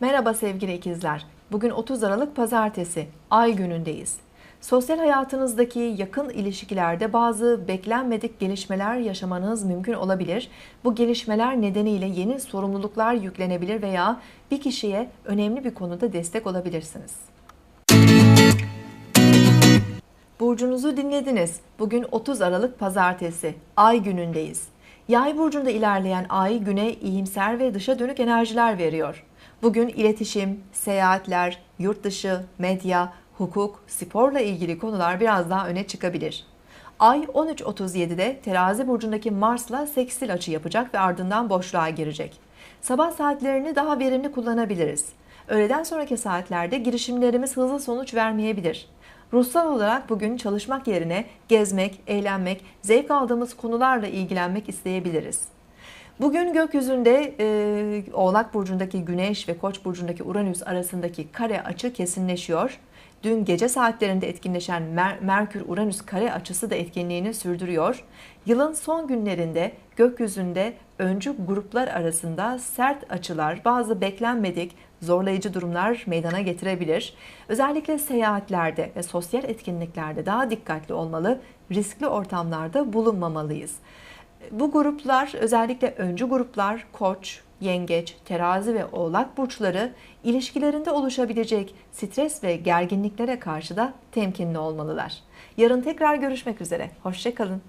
Merhaba sevgili ikizler. Bugün 30 Aralık Pazartesi, ay günündeyiz. Sosyal hayatınızdaki yakın ilişkilerde bazı beklenmedik gelişmeler yaşamanız mümkün olabilir. Bu gelişmeler nedeniyle yeni sorumluluklar yüklenebilir veya bir kişiye önemli bir konuda destek olabilirsiniz. Burcunuzu dinlediniz. Bugün 30 Aralık Pazartesi, Ay günündeyiz. Yay burcunda ilerleyen Ay güne iyimser ve dışa dönük enerjiler veriyor. Bugün iletişim, seyahatler, yurt dışı, medya, hukuk, sporla ilgili konular biraz daha öne çıkabilir. Ay 13.37'de terazi burcundaki Mars'la sekstil açı yapacak ve ardından boşluğa girecek. Sabah saatlerini daha verimli kullanabiliriz. Öğleden sonraki saatlerde girişimlerimiz hızlı sonuç vermeyebilir. Ruhsal olarak bugün çalışmak yerine gezmek, eğlenmek, zevk aldığımız konularla ilgilenmek isteyebiliriz. Bugün gökyüzünde e, Oğlak Burcu'ndaki Güneş ve Koç Burcu'ndaki Uranüs arasındaki kare açı kesinleşiyor. Dün gece saatlerinde etkinleşen Mer- Merkür-Uranüs kare açısı da etkinliğini sürdürüyor. Yılın son günlerinde gökyüzünde öncü gruplar arasında sert açılar, bazı beklenmedik zorlayıcı durumlar meydana getirebilir. Özellikle seyahatlerde ve sosyal etkinliklerde daha dikkatli olmalı, riskli ortamlarda bulunmamalıyız. Bu gruplar özellikle öncü gruplar koç, yengeç, terazi ve oğlak burçları ilişkilerinde oluşabilecek stres ve gerginliklere karşı da temkinli olmalılar. Yarın tekrar görüşmek üzere. Hoşçakalın.